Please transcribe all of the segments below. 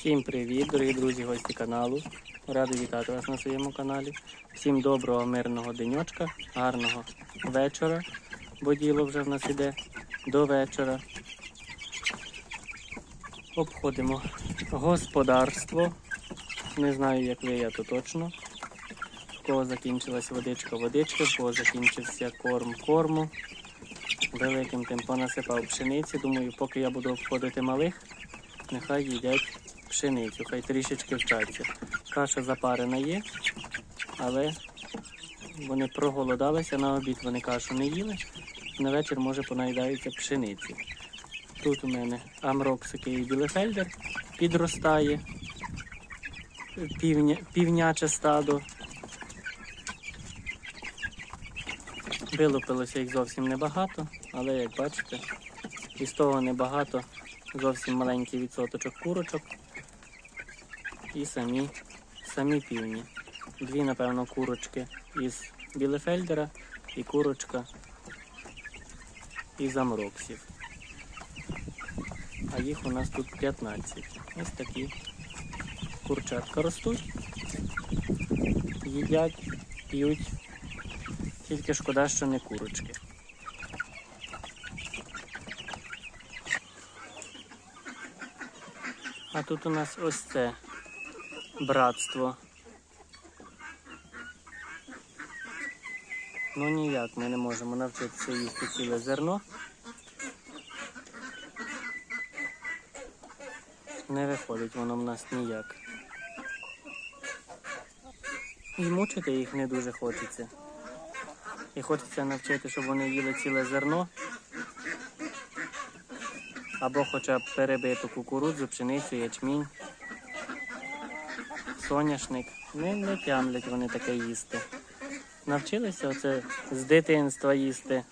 Всім привіт, дорогі друзі, гості каналу. Радий вітати вас на своєму каналі. Всім доброго, мирного денечка, гарного вечора, бо діло вже в нас іде до вечора. Обходимо господарство. Не знаю, як ви, я то точно. В кого закінчилась водичка, водички, в кого закінчився корм корму. Великим тим понасипав пшениці. Думаю, поки я буду обходити малих, нехай їдять пшеницю, хай трішечки вчаться. Каша запарена є, але вони проголодалися на обід, вони кашу не їли. На вечір, може, понаїдаються пшениці. Тут у мене амроксики і білефельдер підростає, півня, півняче стадо. Вилупилося їх зовсім небагато, але як бачите, із того небагато, зовсім маленький відсоточок курочок і самі, самі півні. Дві, напевно, курочки із білефельдера і курочка із амроксів. А їх у нас тут 15. Ось такі курчатка ростуть, їдять, п'ють. Тільки шкода, що не курочки. А тут у нас ось це братство. Ну ніяк ми не можемо навчитися їсти ціле зерно. Не виходить воно в нас ніяк. І мучити їх не дуже хочеться. І хочеться навчити, щоб вони їли ціле зерно. Або хоча б перебиту кукурудзу, пшеницю, ячмінь, соняшник. Не, не тямлять вони таке їсти. Навчилися оце з дитинства їсти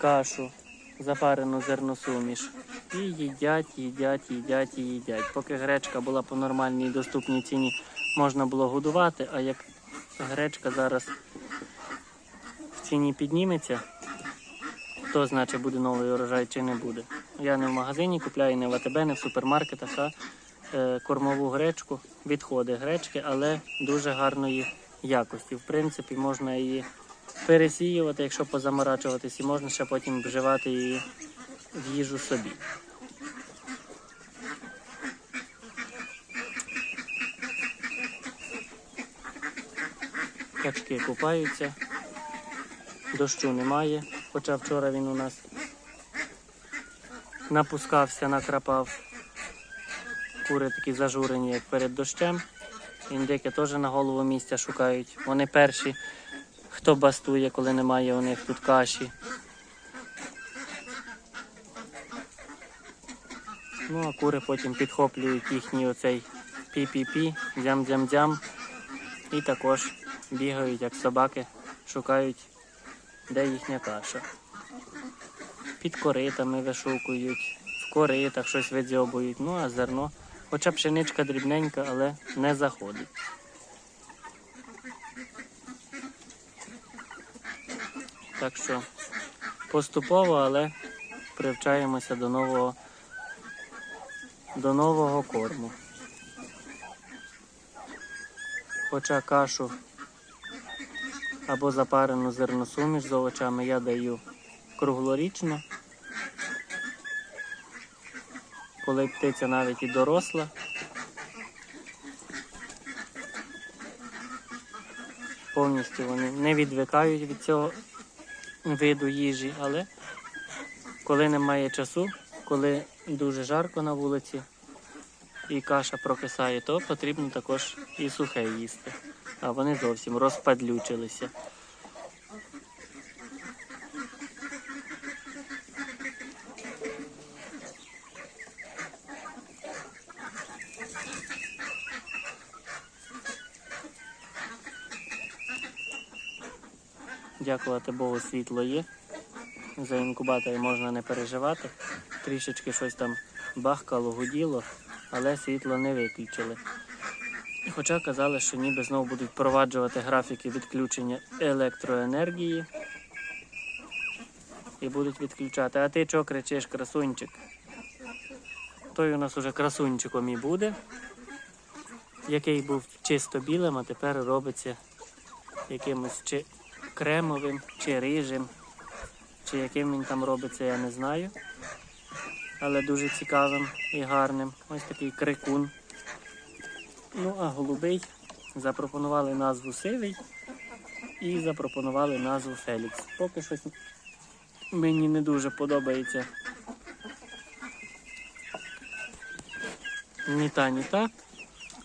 кашу, запарену зерносуміш. І їдять, їдять, їдять і їдять. Поки гречка була по нормальній доступній ціні, можна було годувати, а як гречка зараз в ціні підніметься, хто значить буде новий урожай чи не буде. Я не в магазині купляю, не в АТБ, не в супермаркетах, а кормову гречку, відходи гречки, але дуже гарної якості. В принципі, можна її пересіювати, якщо позаморачуватись, і можна ще потім вживати її в їжу собі. Качки купаються, дощу немає, хоча вчора він у нас напускався, накрапав. Кури такі зажурені, як перед дощем. Індики теж на голову місця шукають. Вони перші, хто бастує, коли немає у них тут каші. Ну, а кури потім підхоплюють їхній оцей пі-пі-пі, дзям-дзям-дзям. І також бігають, як собаки, шукають, де їхня каша. Під коритами вишукують, в коритах щось видзьобують. Ну а зерно, хоча пшеничка дрібненька, але не заходить. Так що поступово, але привчаємося до нового, до нового корму. Хоча кашу або запарену зерносуміш з овочами я даю круглорічно. Коли птиця навіть і доросла. Повністю вони не відвикають від цього виду їжі, але коли немає часу, коли дуже жарко на вулиці і каша прокисає, то потрібно також і сухе їсти. А вони зовсім розпадлючилися. Богу, світло є. За інкубатори можна не переживати. Трішечки щось там бахкало, гуділо, але світло не виключили. Хоча казали, що ніби знову будуть впроваджувати графіки відключення електроенергії і будуть відключати. А ти чого кричиш, красунчик? Той у нас уже красунчиком і буде, який був чисто білим, а тепер робиться якимось чи кремовим, чи рижим, чи яким він там робиться, я не знаю. Але дуже цікавим і гарним. Ось такий крикун. Ну, а голубий запропонували назву сивий і запропонували назву Фелікс. Поки щось мені не дуже подобається. Ні та, ні та.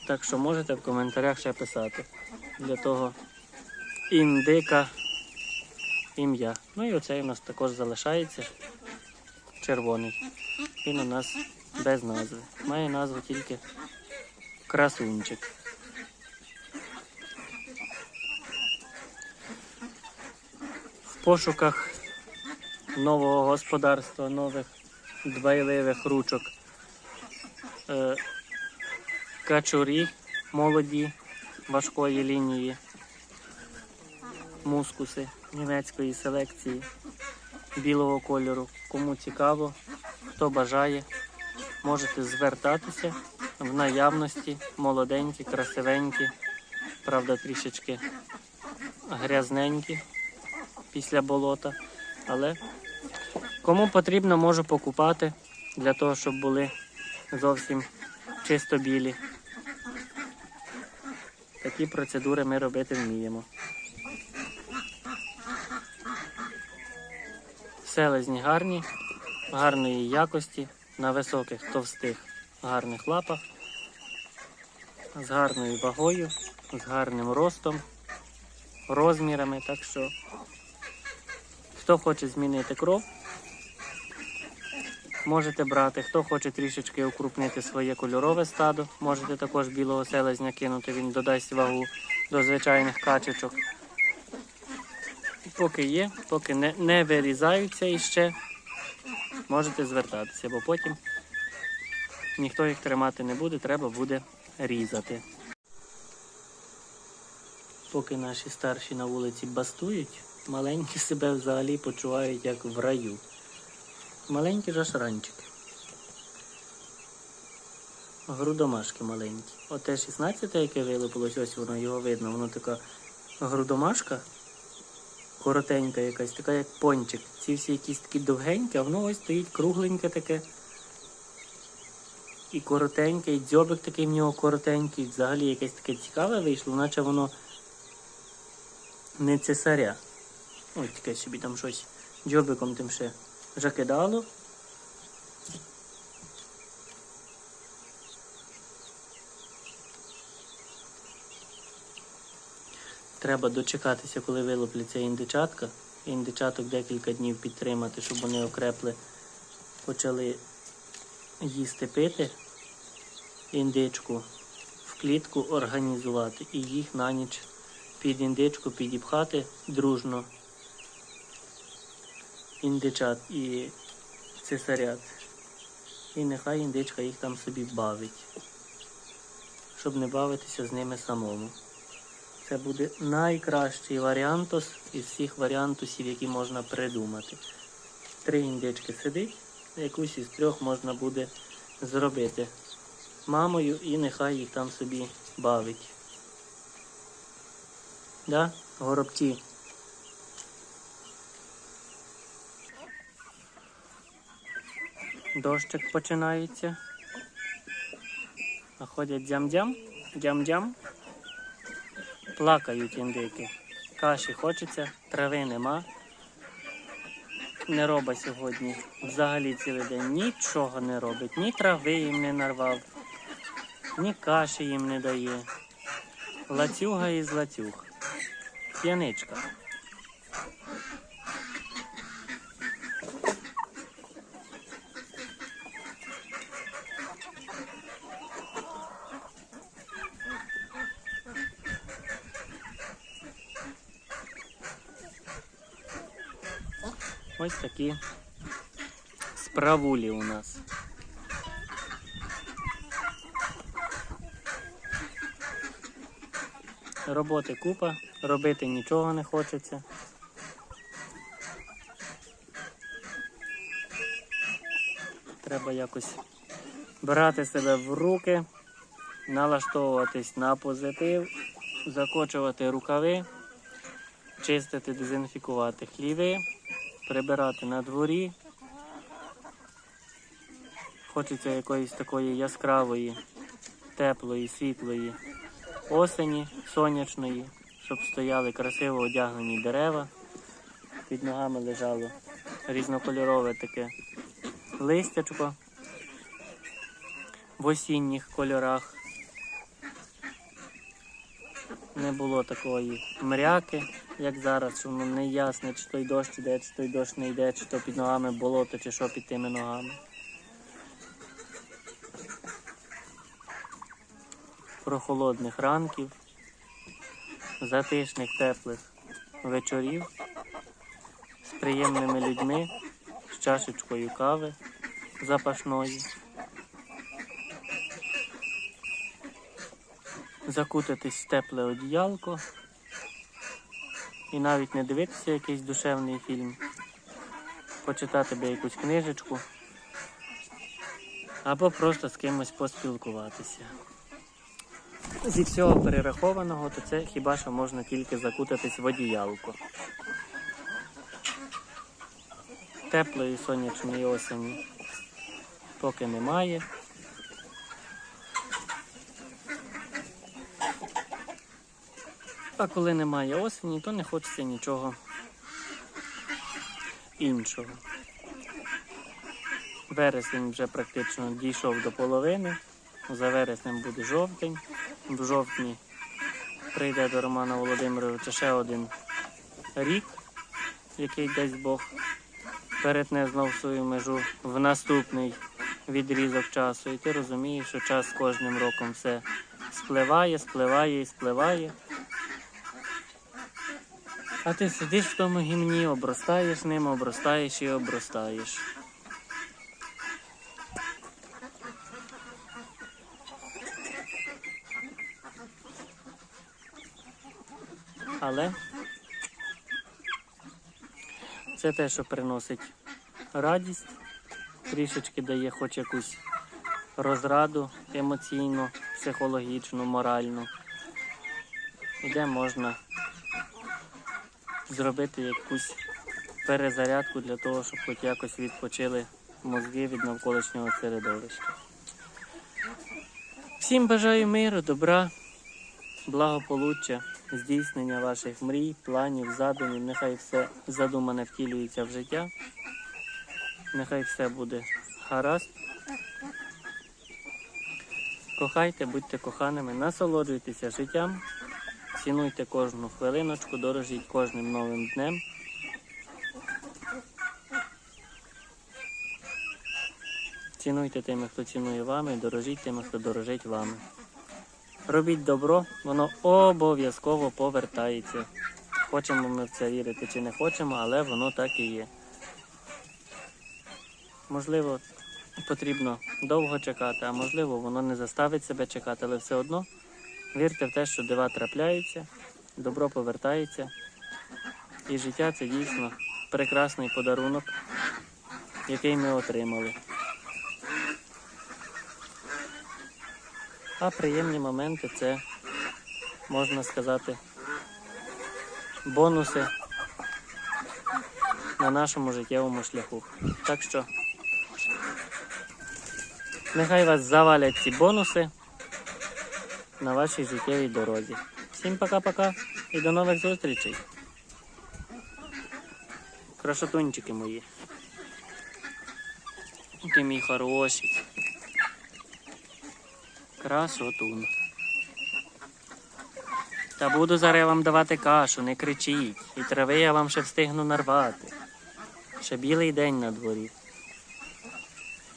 Так що можете в коментарях ще писати. Для того індика ім'я. Ну і оцей у нас також залишається червоний. Він у нас без назви. Має назву тільки красунчик. В пошуках нового господарства, нових дбайливих ручок. Е, качурі молоді важкої лінії, мускуси німецької селекції білого кольору. Кому цікаво, хто бажає, можете звертатися в наявності молоденькі, красивенькі, правда, трішечки грязненькі після болота. Але кому потрібно, можу покупати для того, щоб були зовсім чисто білі. Такі процедури ми робити вміємо. Селезні гарні, гарної якості, на високих, товстих, гарних лапах, з гарною вагою, з гарним ростом, розмірами. Так що, хто хоче змінити кров, можете брати. Хто хоче трішечки укрупнити своє кольорове стадо, можете також білого селезня кинути, він додасть вагу до звичайних качечок. Поки є, поки не, не вирізаються іще, можете звертатися, бо потім ніхто їх тримати не буде, треба буде різати. Поки наші старші на вулиці бастують, маленькі себе взагалі почувають як в раю. Маленькі жашранчики. Грудомашки маленькі. Оте 16 яке вилупилось, ось воно його видно, воно така грудомашка коротенька якась, така як пончик. Ці всі якісь такі довгенькі, а воно ось стоїть кругленьке таке. І коротеньке, і дзьобик такий в нього коротенький. Взагалі якесь таке цікаве вийшло, наче воно не цесаря. Ось таке собі там щось дзьобиком тим ще закидало. Треба дочекатися, коли вилупляться індичатка. Індичаток декілька днів підтримати, щоб вони окрепли, почали їсти пити індичку, в клітку організувати і їх на ніч під індичку підіпхати дружно. Індичат і цесарят. І нехай індичка їх там собі бавить, щоб не бавитися з ними самому. Це буде найкращий варіантус із всіх варіантусів, які можна придумати. Три індички сидить, якусь із трьох можна буде зробити мамою і нехай їх там собі бавить. Да? Горобці. Дощик починається. А ходять дзям-дзям, дзям-дзям. Плакають індики. Каші хочеться, трави нема. Не робить сьогодні взагалі цілий день нічого не робить, ні трави їм не нарвав, ні каші їм не дає. Лацюга із лацюг. П'яничка. Ось такі справулі у нас. Роботи купа, робити нічого не хочеться. Треба якось брати себе в руки, налаштовуватись на позитив, закочувати рукави, чистити, дезінфікувати хліви, прибирати на дворі. Хочеться якоїсь такої яскравої, теплої, світлої осені, сонячної, щоб стояли красиво одягнені дерева. Під ногами лежало різнокольорове таке листячко в осінніх кольорах. Не було такої мряки, як зараз, воно не ясне, чи той дощ іде, чи той дощ не йде, чи то під ногами болото, чи що під тими ногами. Прохолодних ранків, затишних теплих вечорів з приємними людьми, з чашечкою кави запашної. Закутатись в тепле одіялко і навіть не дивитися якийсь душевний фільм, почитати би якусь книжечку або просто з кимось поспілкуватися. Зі всього перерахованого, то це хіба що можна тільки закутатись в одіялко. Теплої сонячної осені поки немає. А коли немає осені, то не хочеться нічого іншого. Вересень вже практично дійшов до половини. За вереснем буде жовтень. В жовтні прийде до Романа Володимировича ще один рік, який десь Бог перетне знов свою межу в наступний відрізок часу. І ти розумієш, що час з кожним роком все спливає, спливає і спливає. А ти сидиш в тому гімні, обростаєш ним, обростаєш і обростаєш. Але це те, що приносить радість, трішечки дає хоч якусь розраду емоційну, психологічну, моральну. І де можна зробити якусь перезарядку для того, щоб хоч якось відпочили мозги від навколишнього середовища. Всім бажаю миру, добра, благополуччя, здійснення ваших мрій, планів, задумів. Нехай все задумане втілюється в життя. Нехай все буде гаразд. Кохайте, будьте коханими, насолоджуйтеся життям, цінуйте кожну хвилиночку, дорожіть кожним новим днем. Цінуйте тими, хто цінує вами, дорожіть тими, хто дорожить вами. Робіть добро, воно обов'язково повертається. Хочемо ми в це вірити чи не хочемо, але воно так і є. Можливо, потрібно довго чекати, а можливо, воно не заставить себе чекати, але все одно вірте в те, що дива трапляються, добро повертається. І життя це дійсно прекрасний подарунок, який ми отримали. А приємні моменти це, можна сказати, бонуси на нашому життєвому шляху. Так що нехай вас завалять ці бонуси на вашій життєвій дорозі. Всім пока-пока і до нових зустрічей. Красотунчики мої. Ти мій хороший. Красотун. Та буду зараз я вам давати кашу, не кричіть. І трави я вам ще встигну нарвати. Ще білий день на дворі.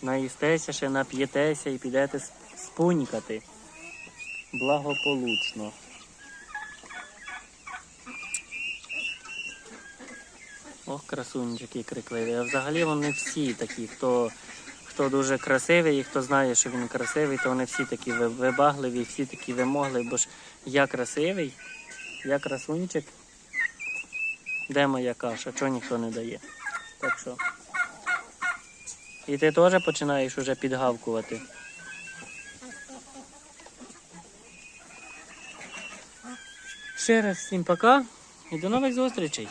Наїстеся, ще нап'єтеся і підете спунькати. Благополучно. Ох, красунчики крикливі. А взагалі вони всі такі, хто, хто дуже красивий і хто знає, що він красивий, то вони всі такі вибагливі, всі такі вимогливі, бо ж я красивий, я красунчик. Де моя каша? Чого ніхто не дає? Так що. І ти теж починаєш уже підгавкувати. Ще раз всім пока і до нових зустрічей.